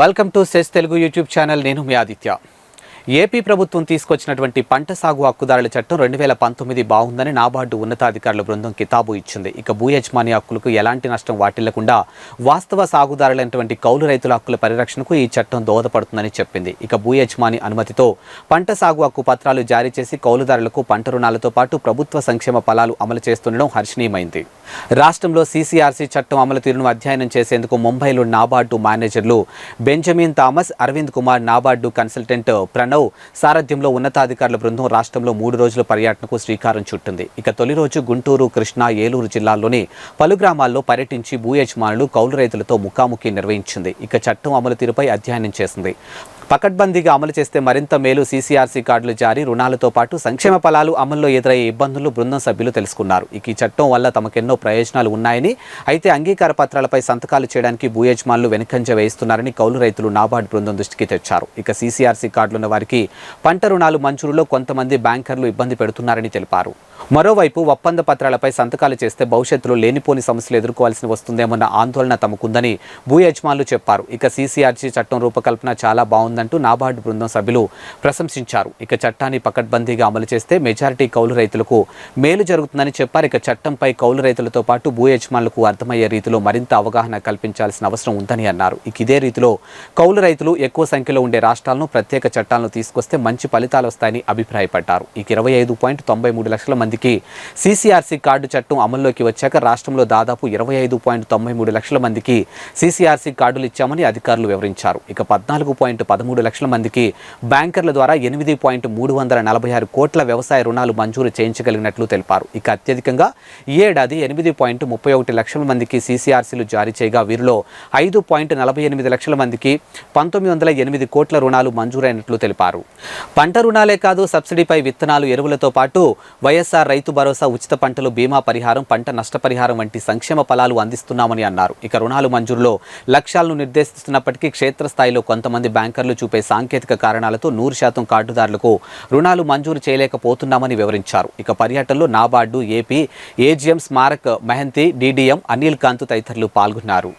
Welcome to సెస్ Telugu YouTube channel. నేను మీ ఆదిత్య. ఏపీ ప్రభుత్వం తీసుకొచ్చినటువంటి పంట సాగు హక్కుదారుల చట్టం రెండు వేల పంతొమ్మిది బాగుందని నాబార్డు ఉన్నతాధికారుల బృందం కితాబు ఇచ్చింది. ఇక భూ యజమాని హక్కులకు ఎలాంటి నష్టం వాటిల్లకుండా వాస్తవ సాగుదారులైనటువంటి కౌలు రైతుల హక్కుల పరిరక్షణకు ఈ చట్టం దోహదపడుతుందని చెప్పింది. ఇక భూ యజమాని అనుమతితో పంట సాగు హక్కు పత్రాలు జారీ చేసి కౌలుదారులకు పంట రుణాలతో పాటు ప్రభుత్వ సంక్షేమ ఫలాలు అమలు చేస్తుండడం హర్షణీయమైంది. రాష్ట్రంలో సీసీఆర్సీ చట్టం అమలు తీరును అధ్యయనం చేసేందుకు ముంబైలో నాబార్డు మేనేజర్లు Benjamin Thomas Arvind Kumar NABARD consultant Pranav సారథ్యంలో ఉన్నతాధికారుల బృందం రాష్ట్రంలో మూడు రోజుల పర్యటనకు శ్రీకారం చుట్టింది. ఇక తొలి రోజు గుంటూరు కృష్ణా ఏలూరు జిల్లాల్లోని పలు గ్రామాల్లో పర్యటించి భూ యజమానులు కౌలు రైతులతో ముఖాముఖి నిర్వహించింది. ఇక చట్టం అమలు తీరుపై అధ్యయనం చేసింది. పకడ్బందీగా అమలు చేస్తే మరింత మేలు సీసీఆర్సీ కార్డులు జారీ రుణాలతో పాటు సంక్షేమ ఫలాలు అమల్లో ఎదురయ్యే ఇబ్బందులు బృందం సభ్యులు తెలుసుకున్నారు. ఇక ఈ చట్టం వల్ల తమకెన్నో ప్రయోజనాలు ఉన్నాయని అయితే అంగీకార పత్రాలపై సంతకాలు చేయడానికి భూ యజమానులు వెనుకంజ వేయిస్తున్నారని కౌలు రైతులు నాబార్డు బృందం దృష్టికి తెచ్చారు. ఇక సీసీఆర్సీ కార్డులున్న వారికి పంట రుణాలు మంజూరులో కొంతమంది బ్యాంకర్లు ఇబ్బంది పెడుతున్నారని తెలిపారు. మరోవైపు ఒప్పంద పత్రాలపై సంతకాలు చేస్తే భవిష్యత్తులో లేనిపోని సమస్యలు ఎదుర్కోవాల్సి వస్తుందేమన్న ఆందోళన తమకుందని భూ యజమానులు చెప్పారు. ఇక సీసీఆర్సీ చట్టం రూపకల్పన చాలా చేసిందంటూ నాబార్డు బృందం సభ్యులు ప్రశంసించారు. ఇక చట్టాన్ని పకడ్బందీగా అమలు చేస్తే మెజారిటీ కౌలు రైతులకు మేలు జరుగుతుందని చెప్పారు. ఇక చట్టంపై కౌలు రైతులతో పాటు భూ యజమానులకు అర్థమయ్యే రీతిలో మరింత అవగాహన కల్పించాల్సిన అవసరం ఉందని అన్నారు. ఇక ఇదే రీతిలో కౌలు రైతులు ఎక్కువ సంఖ్యలో ఉండే రాష్ట్రాలను ప్రత్యేక చట్టాలను తీసుకొస్తే మంచి ఫలితాలు వస్తాయని అభిప్రాయపడ్డారు. ఇక ఇరవై ఐదు పాయింట్ తొంభై మూడు లక్షల మందికి సీసీఆర్సీ కార్డు చట్టం అమల్లోకి వచ్చాక రాష్ట్రంలో దాదాపు ఇరవై ఐదు పాయింట్ తొంభై మూడు లక్షల మందికి సీసీఆర్సీ కార్డులు ఇచ్చామని అధికారులు వివరించారు. ఇక పద్నాలుగు పాయింట్ పదమూడు లక్షల మందికి బ్యాంకర్ల ద్వారా ఎనిమిది పాయింట్ మూడు వందల నలభై ఆరు కోట్ల వ్యవసాయ రుణాలు మంజూరు చేయించగలిగినట్లు తెలిపారు. ఇక అత్యధికంగా ఈ ఏడాది ఎనిమిది పాయింట్ ముప్పై ఒకటి లక్షల మందికి సీసీఆర్సీలు జారీ చేయగా వీరిలో ఐదు పాయింట్ నలభై ఎనిమిది లక్షల మందికి పంతొమ్మిది వందల ఎనిమిది కోట్ల రుణాలు మంజూరైనట్లు తెలిపారు. పంట రుణాలే కాదు సబ్సిడీపై విత్తనాలు ఎరువులతో పాటు వైఎస్ఆర్ రైతు భరోసా ఉచిత పంటలు బీమా పరిహారం పంట నష్టపరిహారం వంటి సంక్షేమ ఫలాలు అందిస్తున్నామని అన్నారు. ఇక రుణాలు మంజూరులో లక్ష్యాలను నిర్దేశిస్తున్నప్పటికీ క్షేత్రస్థాయిలో కొంతమంది బ్యాంకర్లు చూపే సాంకేతిక కారణాలతో నూరు శాతం కార్డుదారులకు రుణాలు మంజూరు చేయలేకపోతున్నామని వివరించారు. ఇక పర్యటనలో NABARD AP AGM Smarak Mohanty DDM Anil Kant తదితరులు పాల్గొన్నారు.